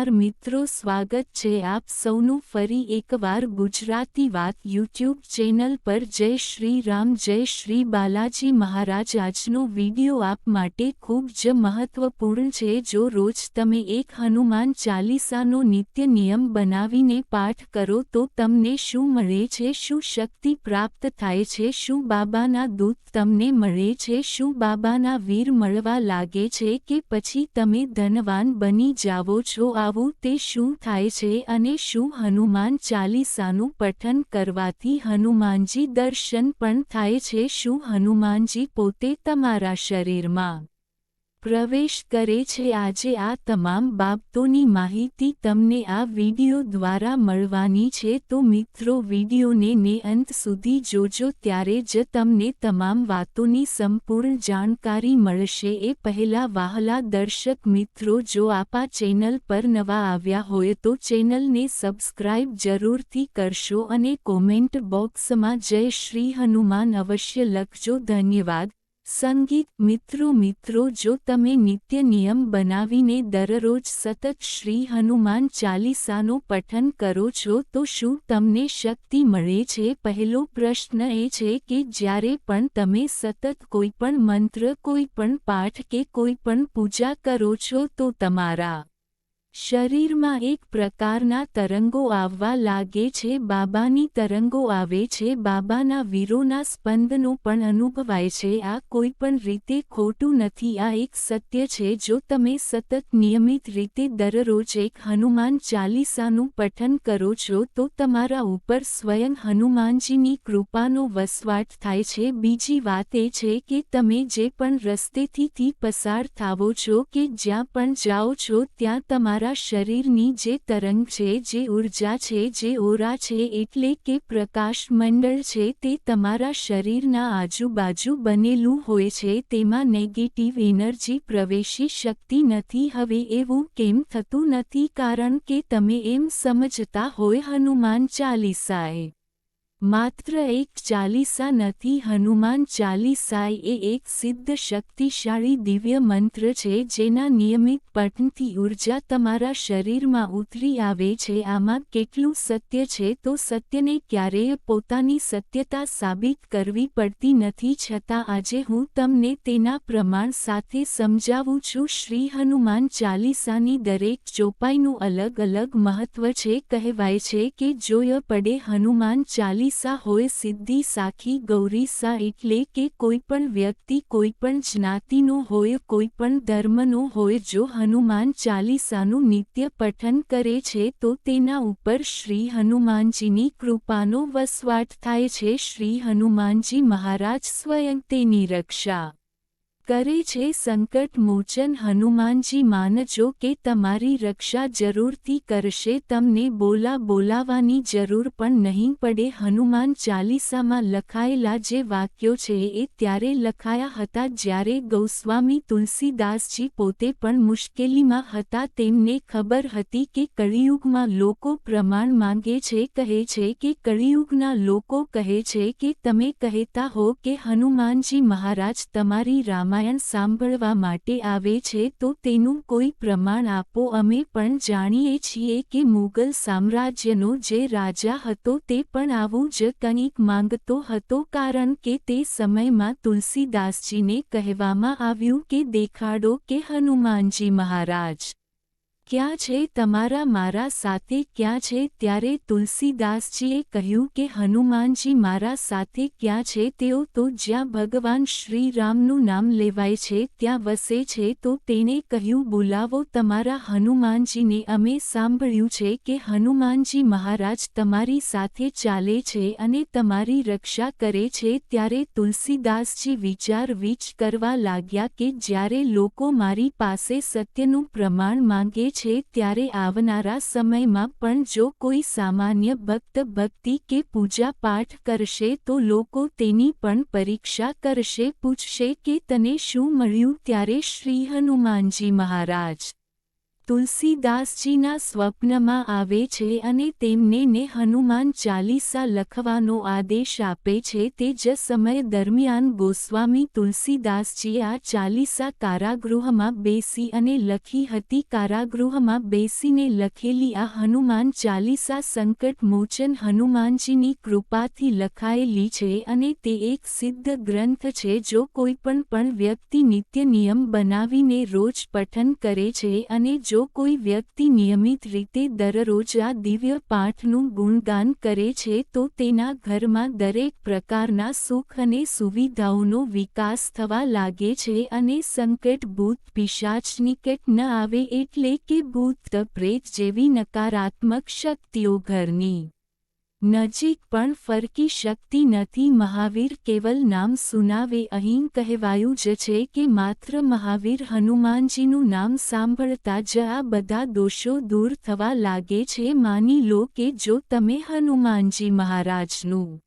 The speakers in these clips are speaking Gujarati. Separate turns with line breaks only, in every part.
નમસ્કાર મિત્રો, સ્વાગત છે આપ સૌનું ફરી એકવાર ગુજરાતી વાત યુટ્યુબ ચેનલ પર. જય શ્રી રામ, જય શ્રી બાલાજી મહારાજ. આજનો વિડિયો આપ માટે ખૂબ જ મહત્વપૂર્ણ છે. જો રોજ તમે એક હનુમાન ચાલીસાનો નિત્ય નિયમ બનાવીને પાઠ કરો, તો તમને શું મળે છે? શું શક્તિ પ્રાપ્ત થાય છે? શું બાબાના દૂત તમને મળે છે? શું બાબાના વીર મળવા લાગે છે? કે પછી તમે ધનવાન બની જાઓ છો? આવું તે શું થાય છે અને શું હનુમાન ચાલીસાનું પઠન કરવાથી હનુમાનજી દર્શન પણ થાય છે શું હનુમાનજી પોતે તમારા શરીરમાં પ્રવેશ કરે છે. આજે આ તમામ બાબતોની માહિતી તમને આ વિડિયો દ્વારા મળવાની છે. તો મિત્રો, વિડિયોને ને અંત સુધી જોજો. ત્યારે જ તમને તમામ વાતોની સંપૂર્ણ જાણકારી મળશે. એ પહેલા વહાલા દર્શક મિત્રો, જો આપા ચેનલ પર નવા આવ્યા હોય, તો ચેનલને સબસ્ક્રાઇબ જરૂરથી કરશો અને કોમેન્ટ બોક્સમાં જય શ્રી હનુમાન અવશ્ય લખજો. ધન્યવાદ. સંગીત મિત્રો મિત્રો જો તમે નિત્ય નિયમ બનાવીને દરરોજ સતત શ્રી હનુમાન ચાલીસાનું પઠન કરો છો તો શું તમને શક્તિ મળે છે? પહેલો પ્રશ્ન એ છે કે જ્યારે પણ તમે સતત કોઈપણ મંત્ર કોઈપણ પાઠ કે કોઈપણ પૂજા કરો છો તો તમારા શરીરમાં એક પ્રકારના તરંગો આવવા લાગે છે, બાબાની તરંગો આવે છે, બાબાના વીરોના સ્પંદનો પણ અનુભવાય છે. આ કોઈ પણ રીતે ખોટું નથી, આ એક સત્ય છે. જો તમે સતત નિયમિત રીતે દરરોજ એક હનુમાન ચાલીસાનું પઠન કરો છો, તો તમારા ઉપર સ્વયં હનુમાનજીની કૃપાનો વસવાટ થાય છે. બીજી વાત એ છે કે તમે જે પણ રસ્તેથી પસાર થાવો છો કે જ્યાં પણ જાઓ છો, ત્યાં તમારા તમારા શરીરની જે તરંગ છે, જે ઊર્જા છે, જે ઓરા છે, એટલે કે પ્રકાશમંડળ છે, તે તમારા શરીરના આજુબાજુ બનેલું હોય છે, તેમાં નેગેટિવ એનર્જી પ્રવેશી શકતી નથી. હવે એવું કેમ થતું નથી? કારણ કે તમે એમ સમજતા હોય, હનુમાન ચાલીસાએ. માત્ર એક ચાલીસા નથી, હનુમાન ચાલીસા એ એક સિદ્ધ શક્તિશાળી દિવ્ય મંત્ર છે જેના નિયમિત પઠનથી ઊર્જા તમારા શરીરમાં ઉતરી આવે છે. આમાં કેટલું સત્ય છે તો સત્યને ક્યારેય પોતાની સત્યતા સાબિત કરવી પડતી નથી. છતાં આજે હું તમને તેના પ્રમાણ સાથે સમજાવું છું. શ્રી હનુમાન ચાલીસાની દરેક ચોપાઈનું અલગ અલગ મહત્વ છે. કહેવાય છે કે જોય પડે હનુમાન ચાલીસા સા હોય સિદ્ધિ સાખી ગૌરીસા એટલે કે કોઈપણ વ્યક્તિ, કોઈપણ જ્ઞાતિનો હોય, કોઈપણ ધર્મનો હોય જો હનુમાન ચાલીસાનું નિત્ય પઠન કરે છે તો તેના ઉપર શ્રી હનુમાનજીની કૃપાનો વસવાટ થાય છે. શ્રી હનુમાનજી મહારાજ સ્વયં તેની રક્ષા કરે છે સંકટ મોચન હનુમાનજી માનજો કે તમારી રક્ષા જરૂરથી કરશે. તમને બોલા બોલાવાની જરૂર પણ નહીં પડે. હનુમાન ચાલીસામાં લખાયેલા જે વાક્યો છે એ ત્યારે લખાયા હતા જ્યારે ગૌસ્વામી તુલસીદાસજી પોતે પણ મુશ્કેલીમાં હતા. તેમને ખબર હતી કે કળિયુગમાં લોકો પ્રમાણ માંગે છે, કહે છે કે કળિયુગના લોકો કહે છે કે તમે કહેતા હો કે હનુમાનજી મહારાજ તમારી રામાયણ રામાયણ સાંભળવા માટે આવે છે તો તેનું કોઈ પ્રમાણ આપો. અમે પણ જાણીએ છીએ કે મુગલ સામ્રાજ્યનો જે રાજા હતો તે પણ આવું જ કંઈક માંગતો હતો કારણ કે તે સમયમાં તુલસીદાસજીને કહેવામાં આવ્યું કે દેખાડો કે હનુમાનજી મહારાજ. ક્યાં છે તમારા મારા સાથે? ક્યાં છે ત્યારે તુલસીદાસજીએ કહ્યું કે હનુમાનજી મારા સાથે ક્યાં છે તેઓ તો જ્યાં ભગવાન શ્રીરામનું નામ લેવાય છે, ત્યાં વસે છે, તો તેણે કહ્યું, બોલાવો તમારા હનુમાનજીને. અમે સાંભળ્યું છે કે હનુમાનજી મહારાજ તમારી સાથે ચાલે છે અને તમારી રક્ષા કરે છે, ત્યારે તુલસીદાસજી વિચાર વિચ કરવા લાગ્યા કે જ્યારે લોકો મારી પાસે સત્યનું પ્રમાણ માંગે છે છે ત્યારે આવનારા સમયમાં પણ જો કોઈ સામાન્ય ભક્ત, ભક્તિ કે પૂજા પાઠ કરશે તો લોકો તેની પણ પરીક્ષા કરશે, પૂછશે કે તને શું મળ્યું ત્યારે શ્રી હનુમાનજી મહારાજ તુલસીદાસજીના સ્વપ્નમાં આવે છે અને તેમને ને હનુમાન ચાલીસા લખવાનો આદેશ આપે છે તે જ સમય દરમિયાન ગોસ્વામી તુલસીદાસજીએ આ ચાલીસા કારાગૃહમાં બેસી અને લખી હતી. કારાગૃહમાં બેસીને લખેલી આ હનુમાન ચાલીસા સંકટ મોચન હનુમાનજીની કૃપાથી લખાયેલી છે અને તે એક સિદ્ધ ગ્રંથ છે જો કોઈપણ પણ વ્યક્તિ નિત્ય નિયમ બનાવીને રોજ પઠન કરે છે અને જો કોઈ વ્યક્તિ નિયમિત રીતે દરરોજ આ દિવ્ય પાઠનું ગુણગાન કરે છે, તો તેના ઘરમાં દરેક પ્રકારના સુખ અને સુવિધાઓનો વિકાસ થવા લાગે છે અને સંકટ ભૂત પિશાચ નિકટ ન આવે એટલે કે ભૂત પ્રેત જેવી નકારાત્મક શક્તિઓ ઘરની નજીક પણ ફરકી શક્તિ નથી. મહાવીર કેવલ નામ સુનાવે અહીં કહેવાયું જ છે કે માત્ર મહાવીર હનુમાનજીનું નામ સાંભળતા જ આ બધા દોષો દૂર થવા લાગે છે. માની લો કે જો તમે હનુમાનજી મહારાજનું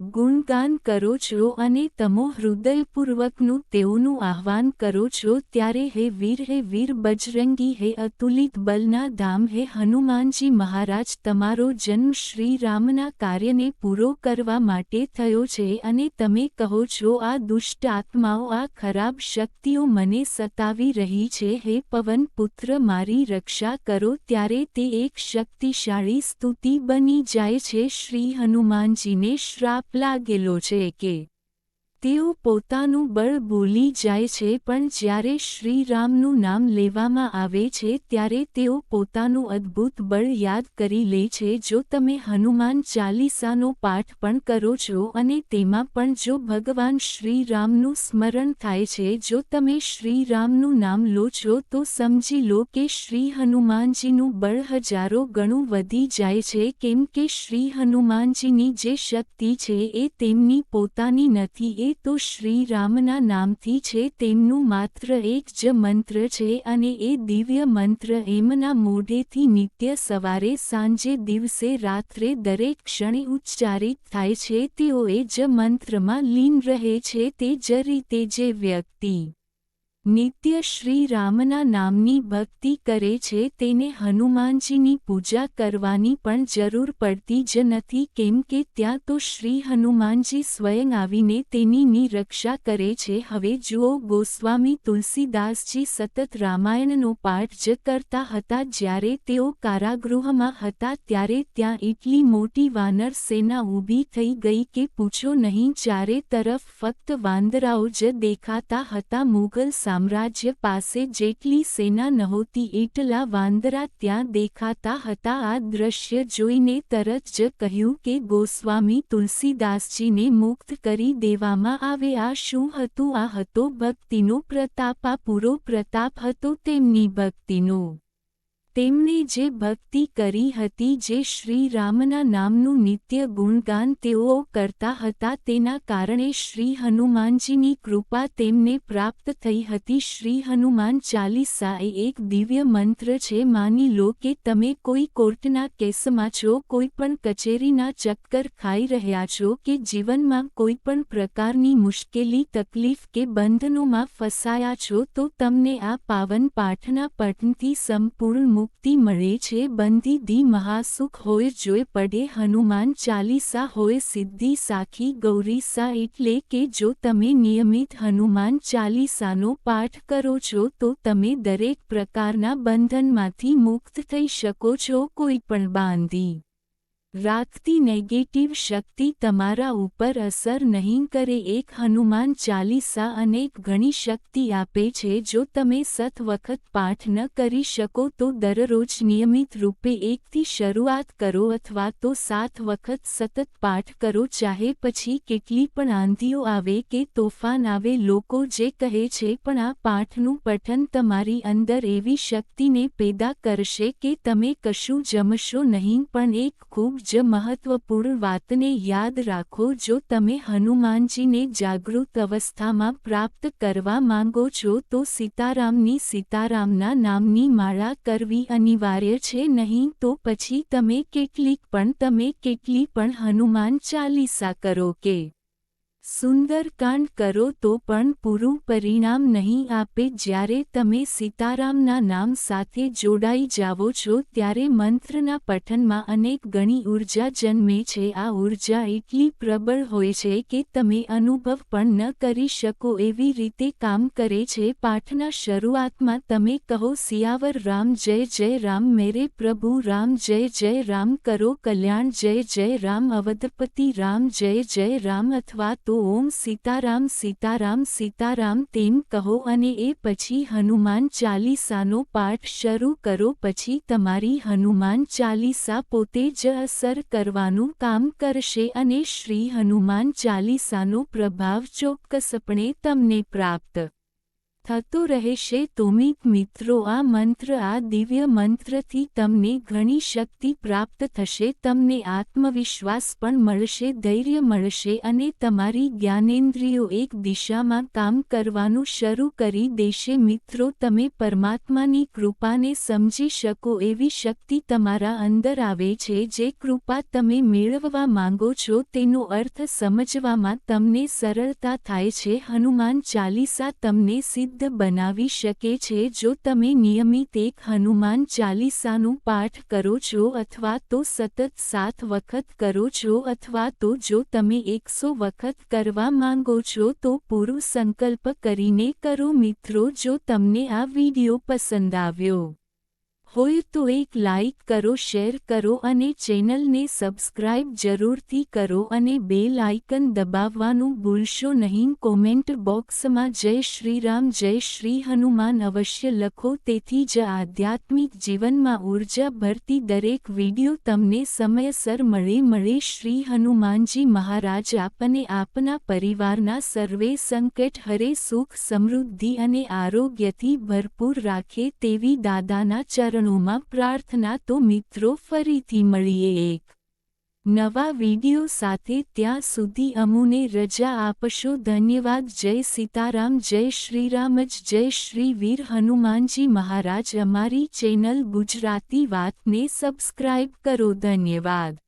ગુણગાન કરો છો અને તમો હૃદયપૂર્વકનું તેઓનું આહ્વાન કરો છો ત્યારે હે વીર હે વીર બજરંગી, હે અતુલિત બલના ધામ, હે હનુમાનજી મહારાજ, તમારો જન્મ શ્રી રામના કાર્યને પૂરો કરવા માટે થયો છે અને તમે કહો છો, આ દુષ્ટ આત્માઓ, આ ખરાબ શક્તિઓ મને સતાવી રહી છે, હે પવન પુત્ર, મારી રક્ષા કરો ત્યારે તે એક શક્તિશાળી સ્તુતિ બની જાય છે, શ્રી હનુમાનજીને શ્રાપ લાગેલો છે કે તેઓ પોતાનું બળ ભૂલી જાય છે, પણ જ્યારે શ્રીરામનું નામ લેવામાં આવે છે, ત્યારે તેઓ પોતાનું અદ્ભુત બળ યાદ કરી લે છે. જો તમે હનુમાન ચાલીસાનો પાઠ પણ કરો છો અને તેમાં પણ જો ભગવાન શ્રીરામનું સ્મરણ થાય છે, જો તમે શ્રીરામનું નામ લો છો, તો સમજી લો કે શ્રી હનુમાનજીનું બળ હજારો ગણું વધી જાય છે. કેમ કે શ્રી હનુમાનજીની જે શક્તિ છે, એ તેમની પોતાની નથી, એ તો શ્રીરામના નામથી છે તેમનું માત્ર એક જ મંત્ર છે અને એ દિવ્ય મંત્ર એમના મોઢેથી નિત્ય સવારે સાંજે દિવસે રાત્રે દરેક ક્ષણે ઉચ્ચારિત થાય છે તેઓ એ જ મંત્રમાં લીન રહે છે તે જ રીતે જે વ્યક્તિ નિત્ય શ્રી રામના નામની ભક્તિ કરે છે, તેને હનુમાનજીની પૂજા કરવાની પણ જરૂર પડતી જ નથી, કેમ કે ત્યાં તો શ્રી હનુમાનજી સ્વયં આવીને તેનીની રક્ષા કરે છે. હવે જુઓ, ગોસ્વામી તુલસીદાસજી સતત રામાયણનો પાઠ જ કરતા હતા, જ્યારે તેઓ કારાગૃહમાં હતા, ત્યારે ત્યાં એટલી મોટી વાનર સેના ઊભી થઈ ગઈ કે પૂછો નહીં, ચારે તરફ ફક્ત વાંદરાઓ જ દેખાતા હતા, મુઘલ સામ્રાજ્ય પાસે જેટલી સેના નહોતી, એટલા વાંદરા ત્યાં દેખાતા હતા. આ દ્રશ્ય જોઈને તરત જ કહ્યું કે, ગોસ્વામી તુલસીદાસજીને મુક્ત કરી દેવામાં આવે. આ શું હતું? આ હતો ભક્તિનો પ્રતાપ. આ પૂરો પ્રતાપ હતો તેમની ભક્તિનો. તેમણે જે ભક્તિ કરી હતી જે શ્રી રામના નામનું નિત્ય ગુણગાન તેઓ કરતા હતા તેના કારણે શ્રી હનુમાનજીની કૃપા તેમને પ્રાપ્ત થઈ હતી. શ્રી હનુમાન ચાલીસા એ એક દિવ્ય મંત્ર છે, માની લો કે તમે કોઈ કોર્ટના કેસમાં છો, કોઈ પણ કચેરીના ચક્કર ખાઈ રહ્યા છો કે જીવનમાં કોઈ પણ પ્રકારની મુશ્કેલી, તકલીફ કે બંધનોમાં ફસાયા છો તો તમને આ પાવન પાઠના પઠનથી સંપૂર્ણ મુક્ત મળે છે બંધી દી મહાસુખ હોય, જોઈ પડે હનુમાન ચાલીસા હોય, સિદ્ધિ સાખી ગૌરીસા એટલે કે જો તમે નિયમિત હનુમાન ચાલીસાનો પાઠ કરો છો, તો તમે દરેક પ્રકારના બંધનમાંથી મુક્ત થઈ શકો છો, કોઈ પણ બાંધી. રાખતી નેગેટિવ શક્તિ તમારા ઉપર અસર નહીં કરે. એક હનુમાન ચાલીસા અનેક ઘણી શક્તિ આપે છે. જો તમે સત વખત પાઠ ન કરી શકો તો દરરોજ નિયમિત રૂપે એકથી શરૂઆત કરો અથવા તો સાત વખત સતત પાઠ કરો. ચાહે પછી કેટલી પણ આંધીઓ આવે કે તોફાન આવે, લોકો જે કહે છે પણ આ પાઠનું પઠન તમારી અંદર એવી શક્તિને પેદા કરશે કે તમે કશું જમશો નહીં. પણ એક ખૂબ જ મહત્વપૂર્ણ વાતને યાદ રાખો જો તમે હનુમાનજીને જાગૃત અવસ્થામાં પ્રાપ્ત કરવા માંગો છો તો સીતારામની સીતારામના નામની માળા કરવી અનિવાર્ય છે નહીં તો પછી તમે કેટલીક પણ તમે કેટલી પણ હનુમાન ચાલીસા કરો કે સુંદરકાંડ કરો તો પણ પૂરું પરિણામ નહીં આપે. જ્યારે તમે સીતારામના નામ સાથે જોડાઈ જાઓ છો, ત્યારે મંત્રના પઠનમાં અનેક ગણી ઊર્જા જન્મે છે. આ ઊર્જા એટલી પ્રબળ હોય છે કે તમે અનુભવ પણ ન કરી શકો એવી રીતે કામ કરે છે. પાઠના શરૂઆતમાં તમે કહો, સિયાવર રામ, જય જય રામ, મેરે પ્રભુ રામ, જય જય રામ, કરો કલ્યાણ, જય જય રામ, અવધપતિ રામ, જય જય રામ, અથવા તો ઓમ સીતારામ સીતારામ સીતારામ તેમ કહો અને એ પછી હનુમાન ચાલીસાનો પાઠ શરૂ કરો. પછી તમારી હનુમાન ચાલીસા પોતે જ અસર કરવાનું કામ કરશે અને શ્રી હનુમાન ચાલીસાનો પ્રભાવ ચોક્કસપણે તમને પ્રાપ્ત થતો રહેશે. તોમિક મિત્રો, આ મંત્ર, આ દિવ્ય મંત્રથી તમને ઘણી શક્તિ પ્રાપ્ત થશે. તમને આત્મવિશ્વાસ પણ મળશે, ધૈર્ય મળશે અને તમારી જ્ઞાનેન્દ્રિયો એક દિશામાં કામ કરવાનું શરૂ કરી દેશે. મિત્રો, તમે પરમાત્માની કૃપાને સમજી શકો એવી શક્તિ તમારા અંદર આવે છે. જે કૃપા તમે મેળવવા માંગો છો, તેનો અર્થ સમજવામાં તમને સરળતા થાય છે. હનુમાન ચાલીસા તમને સિદ્ધ સિદ્ધ બનાવી શકે છે જો તમે નિયમિત એક હનુમાન ચાલીસાનું પાઠ કરો છો અથવા તો સતત સાત વખત કરો છો અથવા તો જો તમે એકસો વખત કરવા માંગો છો તો પૂરું સંકલ્પ કરીને કરો મિત્રો જો તમને આ વીડિયો પસંદ આવ્યો. હોય તો એક લાઇક કરો, શેર કરો અને ચેનલને સબસ્ક્રાઇબ જરૂરથી કરો અને બેલ આઇકન દબાવવાનું ભૂલશો નહીં. કોમેન્ટ બોક્સમાં જય શ્રીરામ જય શ્રી હનુમાન અવશ્ય લખો. તેથી જ આધ્યાત્મિક જીવનમાં ઊર્જા ભરતી દરેક વીડિયો તમને સમયસર મળે મળે. શ્રી હનુમાનજી મહારાજ આપને, આપના પરિવારના સર્વે સંકટ હરે, સુખ સમૃદ્ધિ અને આરોગ્યથી ભરપૂર રાખે તેવી દાદાના ચરણ ચરણોમાં પ્રાર્થના તો મિત્રો ફરીથી મળીએ એક નવા વીડિયો સાથે ત્યાં સુધી અમુને રજા આપશો. ધન્યવાદ. જય સીતારામ. જય શ્રીરામ. જ જય શ્રી વીર હનુમાનજી મહારાજ. અમારી ચેનલ ગુજરાતી વાતને સબસ્ક્રાઇબ કરો. ધન્યવાદ.